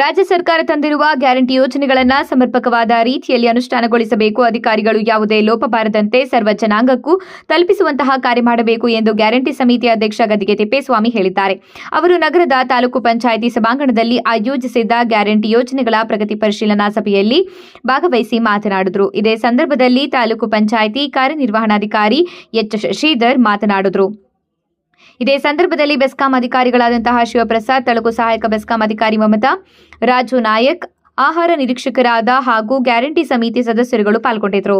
ರಾಜ್ಯ ಸರ್ಕಾರ ತಂದಿರುವ ಗ್ಯಾರಂಟಿ ಯೋಜನೆಗಳನ್ನು ಸಮರ್ಪಕವಾದ ರೀತಿಯಲ್ಲಿ ಅನುಷ್ಠಾನಗೊಳಿಸಬೇಕು. ಅಧಿಕಾರಿಗಳು ಯಾವುದೇ ಲೋಪ ಬಾರದಂತೆ ಸರ್ವ ಜನಾಂಗಕ್ಕೂ ತಲುಪಿಸುವಂತಹ ಕಾರ್ಯ ಮಾಡಬೇಕು ಎಂದು ಗ್ಯಾರಂಟಿ ಸಮಿತಿ ಅಧ್ಯಕ್ಷ ಗದಿಗೆ ತಿಪ್ಪೇಸ್ವಾಮಿ ಹೇಳಿದ್ದಾರೆ. ಅವರು ನಗರದ ತಾಲೂಕು ಪಂಚಾಯಿತಿ ಸಭಾಂಗಣದಲ್ಲಿ ಆಯೋಜಿಸಿದ್ದ ಗ್ಯಾರಂಟಿ ಯೋಜನೆಗಳ ಪ್ರಗತಿ ಪರಿಶೀಲನಾ ಸಭೆಯಲ್ಲಿ ಭಾಗವಹಿಸಿ ಮಾತನಾಡಿದರು. ಇದೇ ಸಂದರ್ಭದಲ್ಲಿ ತಾಲೂಕು ಪಂಚಾಯಿತಿ ಕಾರ್ಯನಿರ್ವಹಣಾಧಿಕಾರಿ ಎಚ್ ಶಶಿಧರ್ ಮಾತನಾಡಿದರು. ಇದೇ ಸಂದರ್ಭದಲ್ಲಿ ಬೆಸ್ಕಾಂ ಅಧಿಕಾರಿಗಳಾದಂತಹ ಶಿವಪ್ರಸಾದ್ ತಳಕು ಸಹಾಯಕ ಬೆಸ್ಕಾಂ ಅಧಿಕಾರಿ ಮಮತಾ ರಾಜು ನಾಯಕ್ ಆಹಾರ ನಿರೀಕ್ಷಕರಾದ ಹಾಗೂ ಗ್ಯಾರಂಟಿ ಸಮಿತಿ ಸದಸ್ಯರುಗಳು ಪಾಲ್ಗೊಂಡಿದ್ದರು.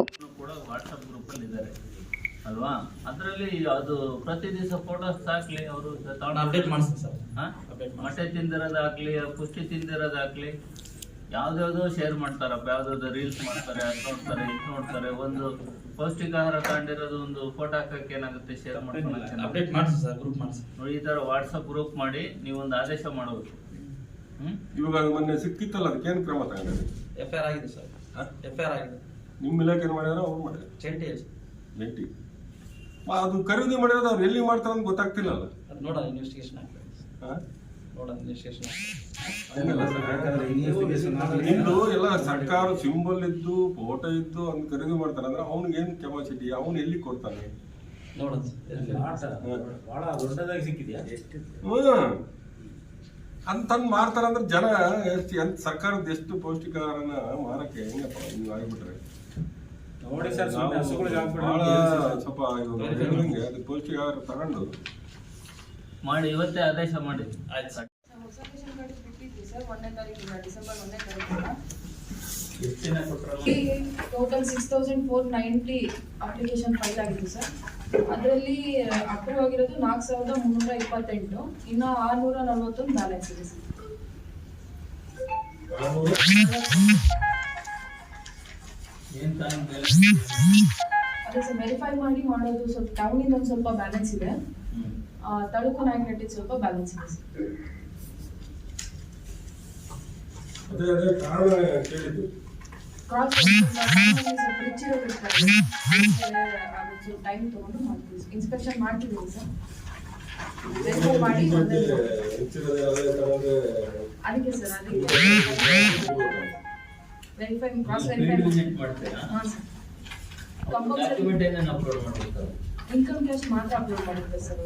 ಅಲ್ವಾ? ಅದರಲ್ಲಿ ಅದು ಪ್ರತಿ ದಿವಸ ಫೋಟೋಸ್ ಹಾಕ್ಲಿ ಅವರು. ಅಪ್ಡೇಟ್ ಮೊಟ್ಟೆ ತಿಂದಿರೋದಾಗ್ಲಿ ಪುಷ್ಟಿ ತಿಂದಿರೋದಾಗ್ಲಿ ಯಾವ್ದ್ಯಾವ್ದೋ ಶೇರ್ ಮಾಡ್ತಾರಪ್ಪ ಯಾವ್ದಾವ್ದೋ ರೀಲ್ಸ್ ಮಾಡ್ತಾರೆ ಅದು ನೋಡ್ತಾರೆ ಇದು ನೋಡ್ತಾರೆ ಒಂದು ಪೌಷ್ಟಿಕಾಹಾರ ತಗೊಂಡಿರೋದು ಒಂದು ಫೋಟೋ ಹಾಕಕ್ಕೆ ಏನಾಗುತ್ತೆ ಶೇರ್ ಮಾಡ್ಕೊಂಡು ಅಪ್ಡೇಟ್ ಮಾಡಿಸಿ ಸರ್ ಗ್ರೂಪ್ ಮಾಡಿಸಿ. ನೋಡಿ ಈ ತರ ವಾಟ್ಸಪ್ ಗ್ರೂಪ್ ಮಾಡಿ ನೀವು ಒಂದು ಆದೇಶ ಮಾಡಬೇಕು. ಹ್ಮ್? ಇವಾಗ ಮೊನ್ನೆ ಸಿಕ್ಕಿತ್ತಲ್ಲ ಅದಕ್ಕೇನು ಕ್ರಮ ತಗೊಂಡ್ರಿ? ಎಫ್ ಐ ಆರ್ ಆಗಿದೆ ಸರ್. ಎಫ್ ಐ ಆರ್ ಆಗಿದೆ. ನಿಮ್ಮ ಇಲಾಖೆ ಮಾಡ್ಯಾರ ಅವ್ರು ಮಾಡ್ಯಾರ ಜಂಟಿ ಅದು ಖರೀದಿ ಮಾಡಿರೋದು ಅವ್ರು ಎಲ್ಲಿ ಮಾಡ್ತಾರ ಅಂತ ಗೊತ್ತಾಗ್ತಿಲ್ಲ ಅಲ್ಲ. ಅದು ನೋಡೋಣ ಇನ್ವೆಸ್ಟಿಗೇಷನ್ ಆಗ್ತದೆ. ಹಾ? ಎಲ್ಲ ಸರ್ಕಾರ ಸಿಂಬಲ್ ಇದ್ದು ಫೋಟೋ ಇದ್ದು ಅಂತ ಖರೀದಿ ಮಾಡ್ತಾರೆ ಅಂದ್ರೆ ಅವ್ನಿಗೆ ಏನ್ ಕೆಪಾಸಿಟಿ ಅವ್ನು ಎಲ್ಲಿ ಕೊಡ್ತಾನೆ? ಅಂತಂದ್ ಮಾರ್ತಾರ ಅಂದ್ರೆ ಜನ ಎಷ್ಟು ಎಂತ ಸರ್ಕಾರದ ಎಷ್ಟು ಪೌಷ್ಟಿಕಾರನ ಮಾರಕ್ಕೆ ಹೆಂಗಪ್ಪ ನೀವು ಆಗಿಬಿಟ್ರೆ? ನೋಡಿ ಸರ್ ಬಹಳ. ಸ್ವಲ್ಪ ಪೌಷ್ಟಿಕಾರ ತಗೊಂಡು. ಮಾಡಿ ಇವತ್ತೇ ಆದೇಶ ಮಾಡಿ. ಆಯ್ತು sir. Total six thousand four ninety application file ಆಗಿದೆ ಸರ್. ಅದರಲ್ಲಿ ಅಪ್ರೂವ್ ಆಗಿರೋದು ನಾಲ್ಕು ಸಾವಿರದ ಮುನ್ನೂರ ಇಪ್ಪತ್ತೆಂಟು. ಇನ್ನು ಆರುನೂರ ನಲ್ವತ್ತೊಂದು ಬ್ಯಾಲೆನ್ಸ್ ಇದೆ ಸರ್. ಟೈಮ್ ಅದೇ ಸರ್ ವೆರಿಫೈ ಮಾಡಿ ಮಾಡೋದು ಸ್ವಲ್ಪ ಟೌನಿಂದ ಒಂದು ಸ್ವಲ್ಪ ಬ್ಯಾಲೆನ್ಸ್ ಇದೆ. ತಳುಕು ಮ್ಯಾಗ್ನೆಟಿಕ್ ಸ್ವಲ್ಪ ಬ್ಯಾಲೆನ್ಸ್ ಇದೆ ಸರ್. ಅದೇ ಅದೇ ಕಾರಣ ಕೇಳಿದ್ದು. ಕ್ರಾಸ್ ಟೈಮ್ ತಗೊಂಡು ಮಾಡ್ತೀವಿ ಇನ್ಸ್ಪೆಕ್ಷನ್ ಮಾಡ್ತಿದ್ದೀವಿ ಸರ್. ಅದಕ್ಕೆ ಸರ್ ಅದಕ್ಕೆ ವೆರಿಫೈ ಕ್ರಾಸ್ ವೆರಿಫೈ ಹಾಂ ಸರ್. ಕಂಪಲ್ಸರಿ ಅಪ್ಲೋಡ್ ಮಾಡ್ಬೇಕು ಇನ್ಕಮ್ ಕ್ಯಾಶ್ ಮಾತ್ರ ಅಪ್ಲೋಡ್ ಮಾಡಿದ್ರೆ ಸರ್.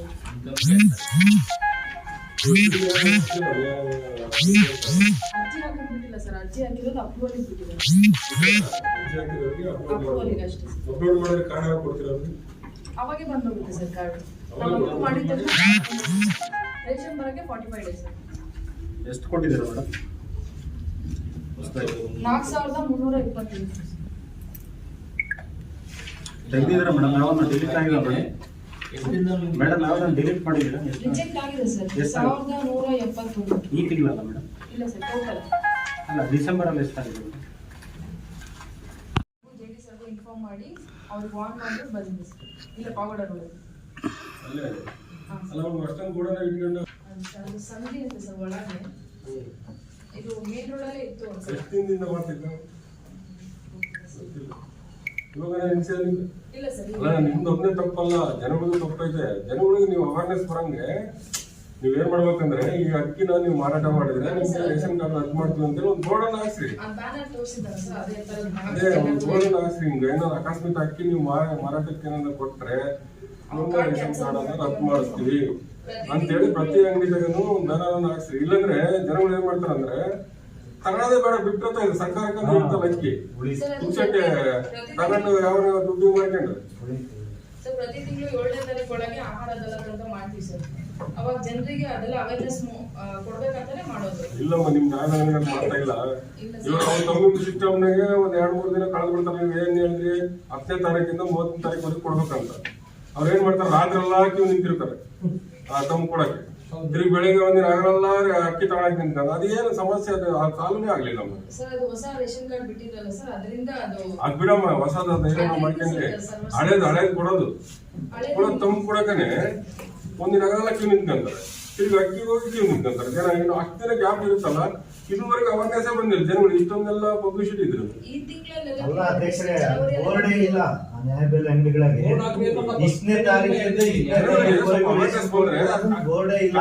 ಅರ್ಜಿ ಹಾಕಕ್ ಬಿಟ್ಟಿಲ್ಲ ಸರ್. ಅರ್ಜಿ ಹಾಕಿರೋದು ಅಪ್ರೂವಲ್ ಬಿಟ್ಟಿದ್ದಾರೆ ಅಪ್ರೂವಲ್ಗೆ ಅಷ್ಟೇ ಅಪ್ಲೋಡ್ ಮಾಡಿದ್ರೆ ಅವಾಗೆ ಬಂದೋಗುತ್ತೆ ಸರ್ ಕಾರ್ಡ್ ನಾವು ಅಪ್ಲೋಡ್ ಮಾಡಿದ ರೇಷನ್ ಬರೋಕ್ಕೆ ಫಾರ್ಟಿ ಫೈವ್ ಡೇಸ್ ಸರ್. ಎಷ್ಟು ಕೊಟ್ಟಿದ್ದೀರಾ ಮೇಡಮ್ ನಾಲ್ಕು ಸಾವಿರದ ಮುನ್ನೂರ ಇಪ್ಪತ್ತೆಂಟು ತೆಗ್ದಿದ್ದೀರಾ ಮೇಡಮ್ ಯಾವಾಗ ಡಿಲೀಟ್ ಆಗಿಲ್ಲ ಮೇಡಮ್ ಮೇಡಮ್ ಯಾವ್ದನ್ನ ಡಿಲೀಟ್ ಮಾಡಿದ್ದೀರಾ? ರಿಜೆಕ್ಟ್ ಆಗಿದೆ ಸರ್ ಎಷ್ಟು? ಸಾವಿರದ ನೂರ ಎಪ್ಪತ್ತೊಂದು. ಈ ತಿಂಗಳಲ್ಲ ಮೇಡಮ್ ಇಲ್ಲ ಸರ್ ಟೋಟಲ್ ಅಲ್ಲ ಡಿಸೆಂಬರಲ್ಲಿ ಎಷ್ಟಾಗಿದೆ? ಜೆ ಡಿ ಸರ್ಗೂ ಇನ್ಫಾರ್ಮ್ ಮಾಡಿ ಅವ್ರಿಗೆ ವಾರ್ನ್ ಮಾಡಿ ಬಂದಿದೆ ಸರ್ ಇಲ್ಲ ಅಲ್ಲೇ ಅಲ್ಲ ಅದು ಸಂಧಿ ಇದೆ ಸರ್ ಒಳಗೆ. ಇದು ಮೇನ್ ರೋಡಲ್ಲೇ ಇತ್ತು ಎಷ್ಟು ದಿನದಿಂದ ಮಾಡ್ತಿದ್ದ. ಇವಾಗ ಅಲ್ಲ? ನಿಮ್ದು ಒಬ್ಬನೇ ತಪ್ಪಲ್ಲ. ಜನಗಳು ತಪ್ಪೈತೆ. ಜನಗಳಿಗೆ ನೀವು ಅವೇರ್ನೆಸ್ ಬರಂಗೆ ನೀವ್ ಏನ್ ಮಾಡ್ಬೇಕಂದ್ರೆ ಈ ಅಕ್ಕಿನ ನೀವು ಮಾರಾಟ ಮಾಡಿದ್ರೆ ನಿಮ್ಗೆ ರೇಷನ್ ಕಾರ್ಡ್ ಅದ್ ಮಾಡ್ತೀವಿ ಅಂತೇಳಿ ಒಂದು ಹಾಕ್ಸಿ. ಹಾಕ್ಸ್ರಿ ಅದೇ ಒಂದು ಬೋರ್ಡ್ ತರ ಅನ್ನ ಹಾಕ್ಸ್ರಿ ಹಿಂಗೆ ಏನಾದ್ರು ಅಕಸ್ಮಾತ್ ಅಕ್ಕಿ ನೀವು ಮಾರ- ಮಾರಾಟಕ್ಕೆ ಏನಾದ್ರು ಕೊಟ್ರೆ ರೇಷನ್ ಕಾರ್ಡ್ ಅನ್ನ ರದ್ದು ಮಾಡಿಸ್ತೀವಿ. ಅಂತೇಳಿ ಪ್ರತಿ ಅಂಗಡಿದಾಗೂ ಒಂದು ಬ್ಯಾನರ್ ಹಾಕ್ಸ್ರಿ ಇಲ್ಲಂದ್ರೆ ಜನಗಳು ಏನ್ ಮಾಡ್ತಾರಂದ್ರೆ ತಗೊಳ್ಳೋದೇ ಬೇಡ ಬಿಟ್ಟಿರ್ತಾ ಇದೆ ಸರ್ಕಾರಕ್ಕೆ ಇರ್ತಲ್ಲ ಅಕ್ಕಿ ಪುಕ್ಸಟ್ಟೆ ತಗೊಂಡು ಯಾವ ದುಡ್ಡು ಮಾಡ್ಕೊಂಡು. ಸರ್ ಪ್ರತಿ ತಿಂಗಳು ಏಳನೇ ತಾರೀಕು ಒಳಗೆ ಆಹಾರ ಅದಾಲತ್ ಅಂತ ಮಾಡ್ತೀವಿ ಸರ್. ಅವಾಗ ಜನರಿಗೆ ಅದೆಲ್ಲ ಅವೇರ್ನೆಸ್ ಕೊಡ್ಬೇಕಂತಾನೆ ಮಾಡೋದು. ಇಲ್ಲಮ್ಮ ನಿಮ್ ನಾನು ಮಾಡ್ತಾ ಇಲ್ಲ. ಇವಾಗ ಅವ್ರು ತಮ್ಮ ಸಿಸ್ಟಮ್ನಾಗೆ ಒಂದ್ ಎರಡ್ ಮೂರ್ ದಿನ ಕಳೆದ್ ಬಿಡ್ತಾರೆ. ನೀವು ಏನ್ ಹೇಳಿದ್ರಿ? ಹತ್ತನೇ ತಾರೀಕಿಂದ ಮೂವತ್ತನೇ ತಾರೀಕು ಕೊಡ್ಬೇಕಂತ. ಅವ್ರ ಏನ್ ಮಾಡ್ತಾರೆ? ರಾತ್ರಿ ಎಲ್ಲಾ ಕ್ಯೂ ನಿಂತಿರ್ತಾರೆ. ಆ ತಮ್ಮ ಕೊಡಕ್ಕೆ. ತಿರುಗಿ ಬೆಳಿಗ್ಗೆ ಒಂದಿನ ಆಗಲ್ಲ ಅಕ್ಕಿ ತಗೊಳಕ್ ನಿಂತ್ಕೊಂಡು ಅದೇನು ಸಮಸ್ಯೆ ಅದು ಆ ಸಾಲನೇ ಆಗ್ಲಿಲ್ಲ ಸರ್ ಅದು ಹೊಸ ರೇಷನ್ ಕಾರ್ಡ್ ಬಿಟ್ಟಿದ್ರಲ್ಲ ಸರ್ ಅದರಿಂದ ಅದು ಅದ್ ಬಿಡಮ್ಮ ಹೊಸದ ಏನೋ ಮಾಡ್ಕೊಂಡ್ರೆ. ಹಳೇದು ಹಳೇದು ಕೊಡೋದು. ಕೊಡೋದು ತಮ್ಮ ಕೊಡಕನೆ ಒಂದಿನ ಅಗಲ್ಲ ಕ್ಯೂ ನಿಂತ್ಕೊಂತಾರೆ. ತಿರುಗಿ ಅಕ್ಕಿ ಹೋಗಿ ಕ್ಯೂ ನಿಂತ್ಕೊಂತಾರೆ. ಜನ ಏನು ಅಷ್ಟು ದಿನ ಗ್ಯಾಪ್ ಇರುತ್ತಲ್ಲ ಇದುವರೆಗೆ ಅವಕಾಶ ಬಂದಿಲ್ಲ. ಜನಗಳು ಇಷ್ಟೊಂದೆಲ್ಲ ಪಬ್ಲಿಸಿಟಿ ಇದ್ರು. ಈ ಇಲ್ಲ. ನ್ಯಾಯಬೆಲೆ ಅಂಗಡಿಗಳಿಗೆ ಇಷ್ಟನೇ ತಾರೀಕಿಂದ ಬೋರ್ಡೇ ಇಲ್ಲ.